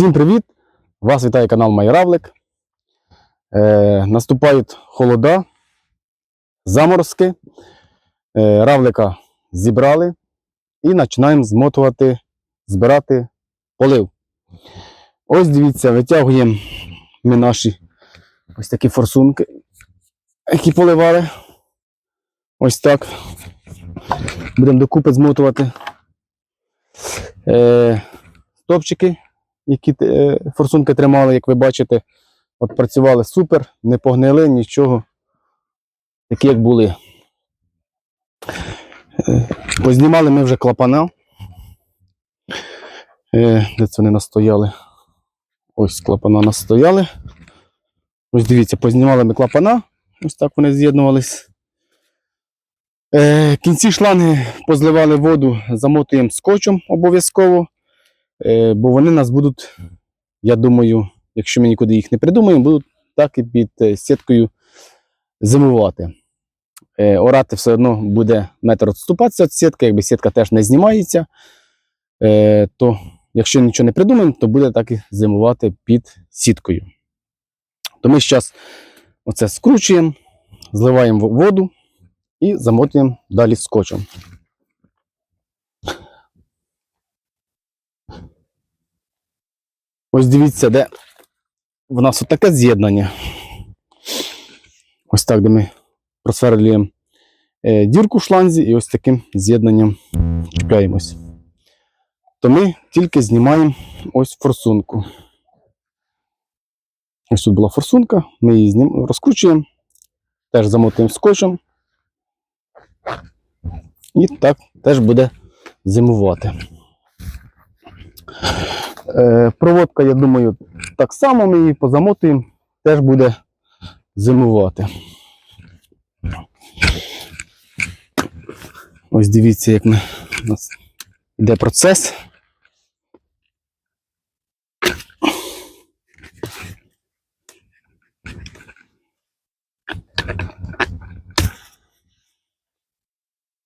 Всім привіт! Вас вітає канал Майравлик. Е, наступають холода, заморозки. Е, равлика зібрали і починаємо змотувати, збирати полив. Ось дивіться, витягуємо ми наші ось такі форсунки, які поливали. Ось так. Будемо докупи змотувати. Е, стопчики які е, форсунки тримали, як ви бачите, от працювали супер, не погнили нічого, такі як були. Е, Познімали ми вже клапана. Е, Де це вони настояли? Ось клапана настояли. Ось дивіться, познімали ми клапана. Ось так вони з'єднувались. Кінці шланги позливали воду, замотуємо скотчем обов'язково. Е, бо вони нас будуть, я думаю, якщо ми нікуди їх не придумаємо, будуть так і під е, сіткою зимувати. Е, Орати все одно буде метр відступатися від сітки, якби сітка теж не знімається, то якщо нічого не придумаємо, то буде так і зимувати під сіткою. То ми зараз оце скручуємо, зливаємо воду і замотуємо далі скотчем. Ось дивіться, де в нас отаке з'єднання. Ось так, де ми просверлюємо е, дірку в шланзі і ось таким з'єднанням чіпляємось. То ми тільки знімаємо ось форсунку. Ось тут була форсунка, ми її знім... розкручуємо, теж замотуємо скотчем. І так теж буде зимувати. Е, проводка, я думаю, так само ми її позамотуємо, теж буде зимувати. Ось дивіться, як ми, у нас йде процес.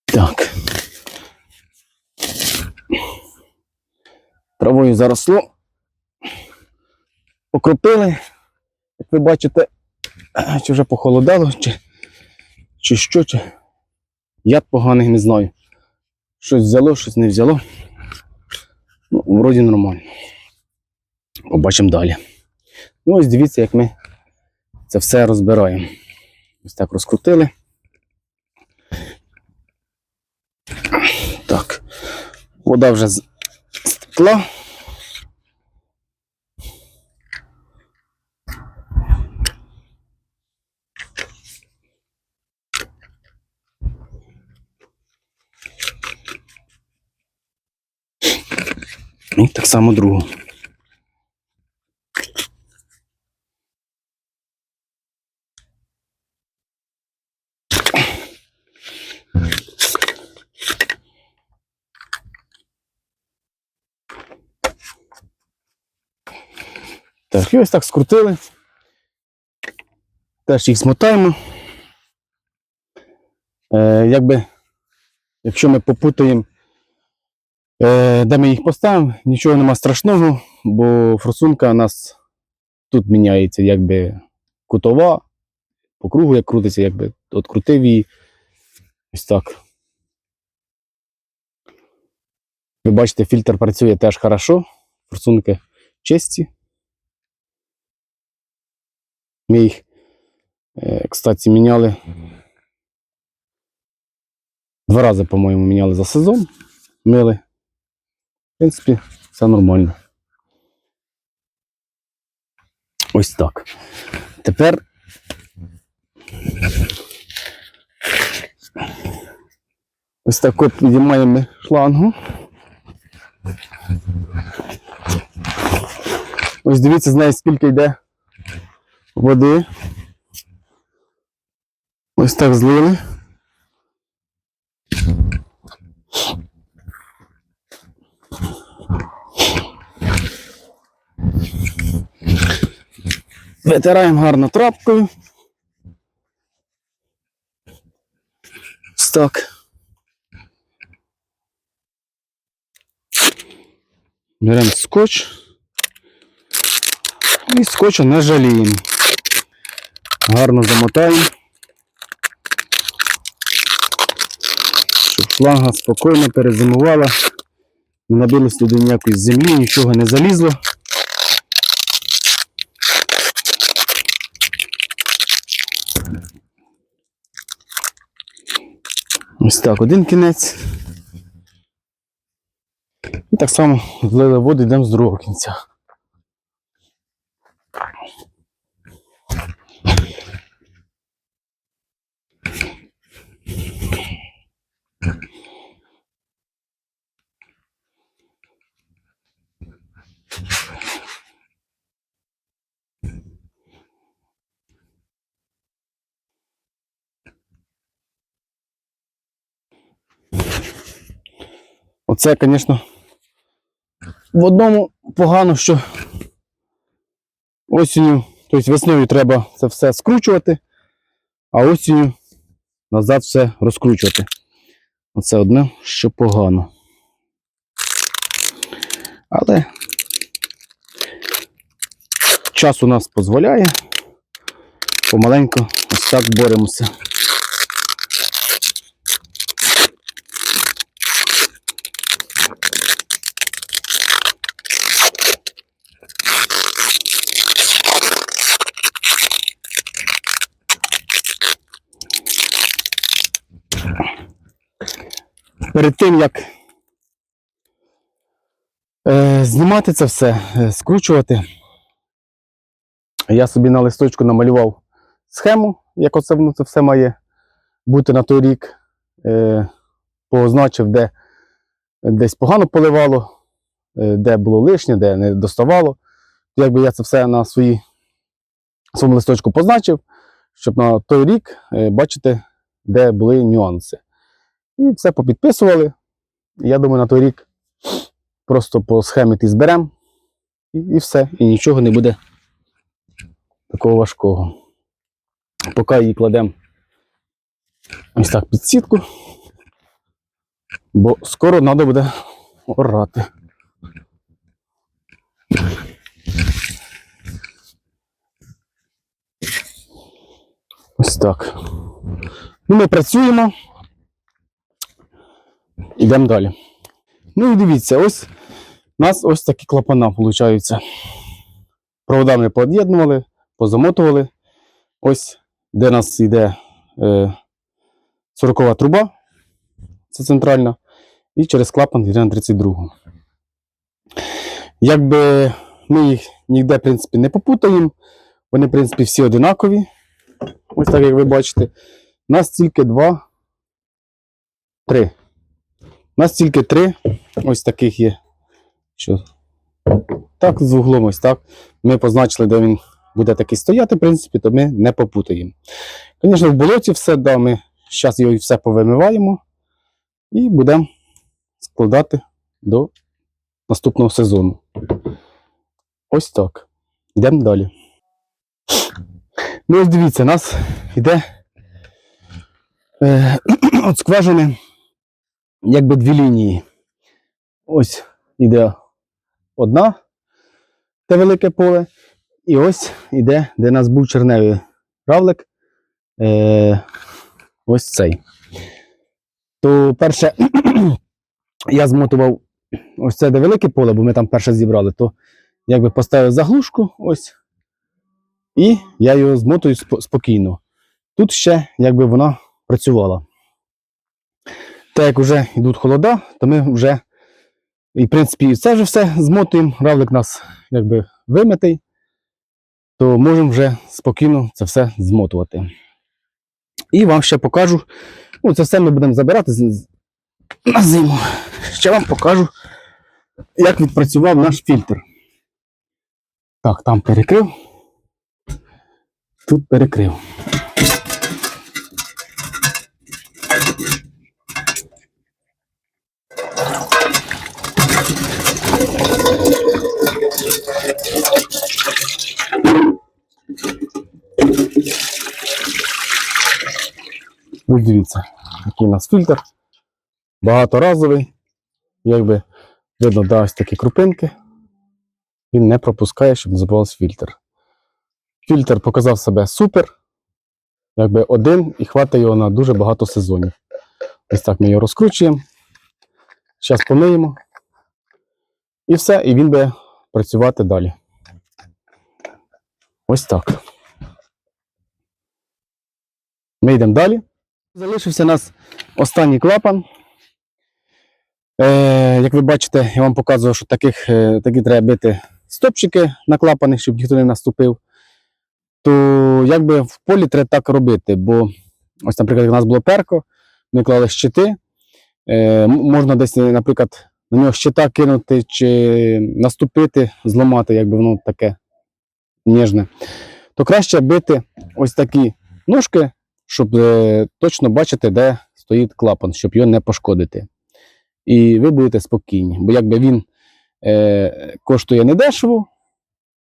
Так. Травою заросло. Окропили. Як ви бачите, чи вже похолодало, чи, чи що, чи яд поганий, не знаю. Щось взяло, щось не взяло. Ну, вроді нормально. Побачимо далі. Ну, ось дивіться, як ми це все розбираємо. Ось так розкрутили. Так. Вода вже з- стекла. І так само другу. Так, і ось так скрутили. Теж їх змотаємо. Е, якби, якщо ми попутаємо, е, де ми їх поставимо, нічого нема страшного, бо форсунка у нас тут міняється, якби кутова, по кругу як крутиться, якби открутив її. Ось так. Ви бачите, фільтр працює теж хорошо, форсунки чисті. Ми їх, е, кстати, міняли. Два рази, по-моєму, міняли за сезон. Мили. В принципі, все нормально. Ось так. Тепер. Ось так от підіймаємо шлангу. Ось дивіться, з скільки йде води. Ось так злили. Витираємо гарно трапкою. Ось так. Беремо скотч. І скотча не жаліємо. Гарно замотаємо. Щоб шланга спокійно перезимувала. Не набилось туди ніякої землі, нічого не залізло. Ось так, один кінець. І так само злили воду, йдемо з другого кінця. Оце, звісно, в одному погано, що осінню, тобто весною треба це все скручувати, а осінню назад все розкручувати. Оце одне, що погано. Але час у нас дозволяє. Помаленьку ось так боремося. Перед тим, як е, знімати це все, е, скручувати, я собі на листочку намалював схему, як оце воно це все має бути на той рік. Е, позначив, де десь погано поливало, де було лишнє, де не доставало. Якби я це все на свої, своєму листочку позначив, щоб на той рік бачити, де були нюанси. І все попідписували. Я думаю, на той рік просто по схемі ти зберемо і, і все. І нічого не буде такого важкого. Поки її кладемо ось так під сітку, бо скоро треба буде орати. Ось так. Ну, ми працюємо. Йдемо далі. Ну і дивіться, ось у нас ось такі клапана, виходить. Провода ми поєднували, позамотували. Ось де нас йде е, 40 труба, це центральна, і через клапан йде на 32. Якби ми їх ніде, в принципі, не попутаємо. Вони, в принципі, всі одинакові. Ось так, як ви бачите. У нас тільки два, три. У нас тільки три ось таких є. Що? Так, з вуглом ось так. Ми позначили, де він буде такий стояти, в принципі, то ми не попутаємо. Звісно, в болоті все, да, ми зараз його все повимиваємо і будемо складати до наступного сезону. Ось так. Йдемо далі. Ну, ось дивіться, у нас йде е, от скважини якби дві лінії. Ось іде одна те велике поле, і ось іде, де у нас був черневий равлик. Е, ось цей. То перше, я змотував ось це де велике поле, бо ми там перше зібрали, то якби поставив заглушку ось. І я його змотую спокійно. Тут ще якби вона працювала. Так як вже йдуть холода, то ми вже, і в принципі, це вже все змотуємо. Равлик нас якби вимитий, то можемо вже спокійно це все змотувати. І вам ще покажу. Ну, це все ми будемо забирати на зиму. Ще вам покажу, як відпрацював наш фільтр. Так, там перекрив. Тут перекрив. Ось дивіться, який у нас фільтр. Багаторазовий. Якби видно, да, ось такі крупинки. він не пропускає, щоб не забувався фільтр. Фільтр показав себе супер. Якби один і хватить його на дуже багато сезонів. Ось так ми його розкручуємо. Зараз помиємо. І все, і він буде працювати далі. Ось так. Ми йдемо далі. Залишився у нас останній клапан. Е, як ви бачите, я вам показував, що таких, е, такі треба бити стопчики на клапани, щоб ніхто не наступив. То якби в полі треба так робити, бо ось, наприклад, як у нас було перко, ми клали щити. Е, можна десь, наприклад, на нього щита кинути чи наступити, зламати, якби воно таке ніжне. То краще бити ось такі ножки, щоб е, точно бачити, де стоїть клапан, щоб його не пошкодити. І ви будете спокійні, бо якби він е, коштує недешево,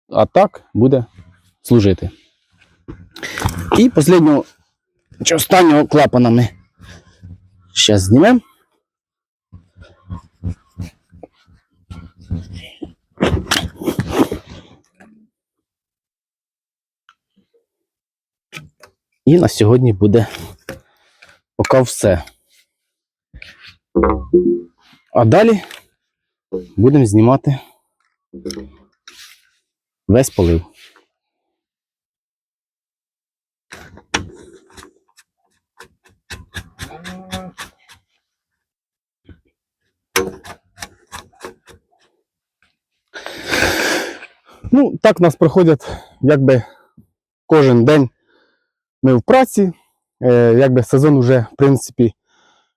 а так буде служити. І останнього, чи останнього клапана ми зараз знімемо. І на сьогодні буде поки все. А далі будемо знімати весь полив. Ну, так нас проходять якби кожен день ми в праці. Е, якби сезон вже, в принципі,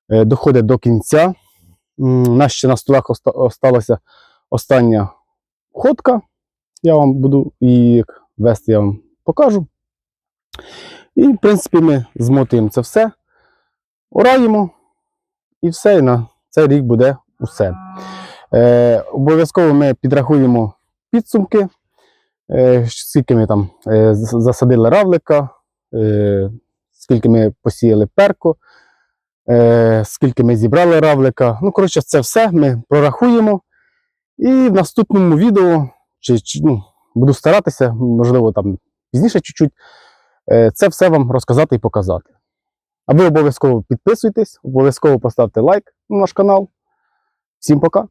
е, доходить до кінця. У ще на столах осталася остання ходка. Я вам буду її вести, я вам покажу. І, в принципі, ми змотуємо це все, ораємо, і все, і на цей рік буде усе. Е, обов'язково ми підрахуємо підсумки, е, скільки ми там е, засадили равлика, скільки ми посіяли перку, е, скільки ми зібрали равлика. Ну, коротше, це все ми прорахуємо. І в наступному відео, чи, ну, буду старатися, можливо, там пізніше чуть-чуть, е, це все вам розказати і показати. А ви обов'язково підписуйтесь, обов'язково поставте лайк на наш канал. Всім пока!